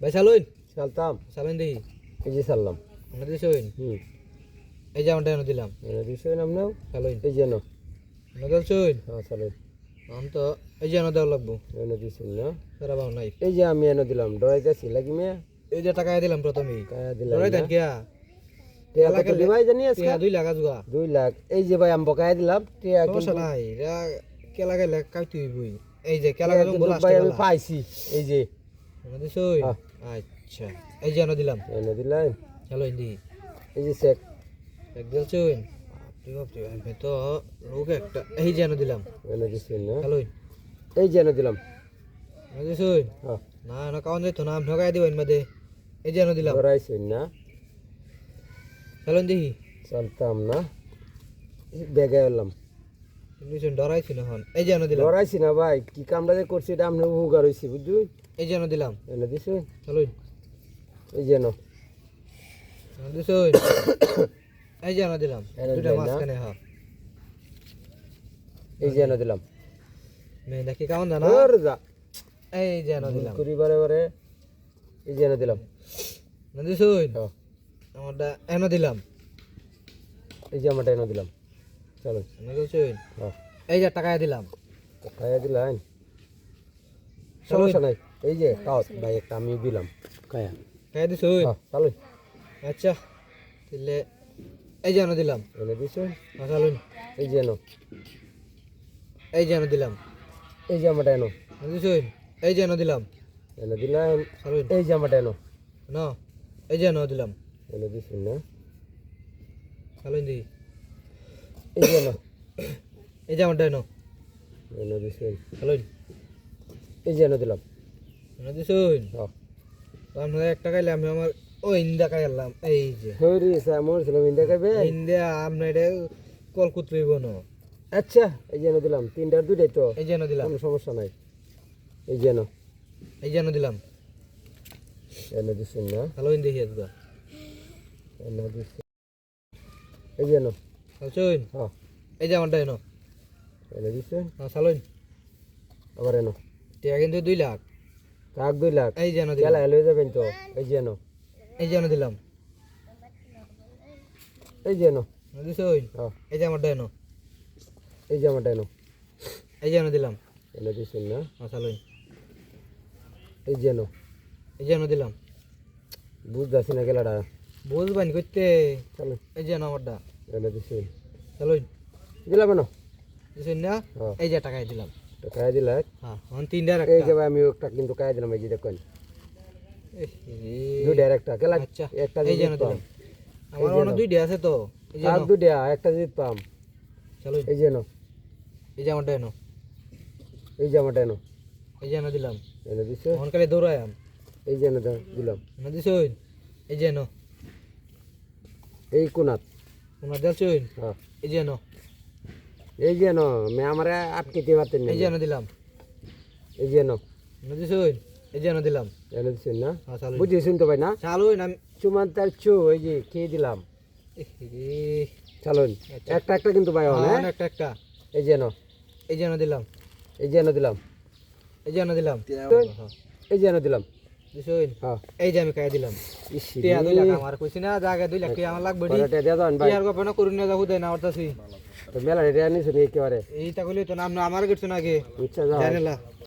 ভাই চালুন চালতাম চালুন দেখি। এই যে চাললাম আমরা দিছুন হুম। এই যে আমারটা দিলাম। এনে দিছেন আপনিও চালুন এই যেন এনে। দিলছুন হ্যাঁ চালেন আম তো এই যে এনে দেওয়া লাগবো। এনে দিছেন না সারা বাবু নাই। এই যে আমি এনে দিলাম ডরাইতেছি লাগি মেয়ে। এই যে টাকা দিলাম প্রথমেই। কায়া দিলাম ধরে দেন কিয়া টিয়া দুই লাখ দুই লাখ। এই যে ভাই আমি বকায়া দিলাম টিয়া সমস্যা কিন্তু নাই এরা কেলা গেলে কাইতে হইবই। এই যে কেলা গেলে কিন্তু ভাই আমি পাইছি এই যে। আচ্ছা। এই যে দিলাম। এনে দিলাম এই যে চেক এক দিলছুন বাপরে বাপরে আমি তো লোক একটা। এই যে দিলাম। এনে দিছেন না? এই যে দিলাম। এনে দিছুন হ্যাঁ। না না কাউন ঢোকাই মধ্যে এই যে দিলাম। না? চালতাম না। বেগে এলাম। দিছুন ডরাইছি না হন এই যে দিলাম। ডরাইছি না ভাই কি কামটা যে করছি এটা আপনি হুগার হয়েছি বুঝলি? এই যে এনে দিলাম। এনে দিছেন চালুন এই যে না এই যে এনে দিলাম। দুটা না? মাঝখানে হ্যাঁ এই যে এনে দিলাম। মেয়ে দেখি কেমন জানা ওর যা। এই যে এনে দিলাম। করি বারে বারে এই যে এনে দিলাম। হ্যাঁ আমারটা এনে দিলাম। এই যে আমারটা এনে দিলাম। চলো। হ্যাঁ। এই যে টাকা দিলাম। খাইয়া দিলাম? সমস্যা নাই। এই যে কাও ভাই একটা আমি দিলাম। খায়া টাকা দিছুন হ্যাঁ চলো। আচ্ছা তাহলে এই যে এনে দিলাম। এনে দিছেন হ্যাঁ, চালুন এই যে এনো এই যে এনে দিলাম। এই আমারটা এনো দিছুন এই যে এনে দিলাম। এনে দিলাম। চালুন এই আমারটা এনো ন এই যে এনে দিলাম। এনে দিছেন না। চালুন দি এই যে এই যে আমারটা এনো এনে দিছেন চালুন এই যে এনে দিলাম। এনে দিছুন হ্যাঁ এক টাকা আমি আমার ও ইন্দা খাইলাম এই যে। হরি সামর ছিলাম ইন্দা খাবে ইন্দা আপনার এটা কল কুতরিব না। আচ্ছা এই দিলাম। তিনটার দুইটাই তো। এই দিলাম। কোনো সমস্যা নাই। এই যে এই যে দিলাম। এনে দিছেন না? হ্যালো ইন্দি হিয়াজ গা এনে দিছেন এই চালছুন হ্যাঁ এই যে আমারটা এনো এনে দিছেন হ্যাঁ চালুন আবার এনো টিয়া কিন্তু দুই লাখ কাক দুই লাখ এই যে এনে গেলা দিলাম এলো যাবেন তো এই যে এনো এই যে এনে দিলাম এই যে এনো এনে দিছুন হ্যাঁ এই যে আমারটা এনো এই যে আমারটা এনো এই যে এনে দিলাম এনে দিছেন না হ্যাঁ চালুন এই যে এনো এই যে এনে দিলাম বুঝতেছি না গেলাটা বুঝবান করতে এই যে এনো আমারটা এনে দিছেন চালুন দিলাম এনো দিছুন না হ্যাঁ এই যে টাকাই দিলাম তো দিলা হ্যাঁ হন তিনটা এই যে আমি একটা কিন্তু দিলাম এই যে দেখুন রে। একটা কেলা আচ্ছা একটা এই যে দিলাম আমার অন্য দুইটা আছে তো এই আর দুইটা একটা জিত পাম চালুন এই যে এই যে আমারটা এনো এই যে আমারটা এনো এই যে এনে দিলাম এনে দিছে মন কালে দৌড়ায়াম এই যে এনে দিলাম এনে এই যে এনো এই কোনাত তোমার হ্যাঁ এই যে এই যে মে আমারে আটকেতে পারতেন না এই যে দিলাম এই যে এনো এনে এই যে দিলাম এনে দিছেন না হ্যাঁ বুঝেছেন তো ভাই না চালুন আমি চুমান তার চু এই যে খেয়ে দিলাম চালুন আচ্ছা। একটা একটা কিন্তু ভাই হ্যাঁ, হ্যাঁ একটা একটা এই যে এই যে দিলাম এই যে দিলাম এই যে দিলাম এই যে দিলাম দিছুন হ্যাঁ এই যে আমি খাই দিলাম টিয়া দুই লাখ আমার কইছি না জায়গা দুই লাখ টিয়া আমার লাগবে টিয়ার গপ না করুন না যাব দেয় না অর্থাৎ তো মেলা রেডি আনিস একেবারে? এইটা কইলে তো নাম আমার গেছে না জানেলা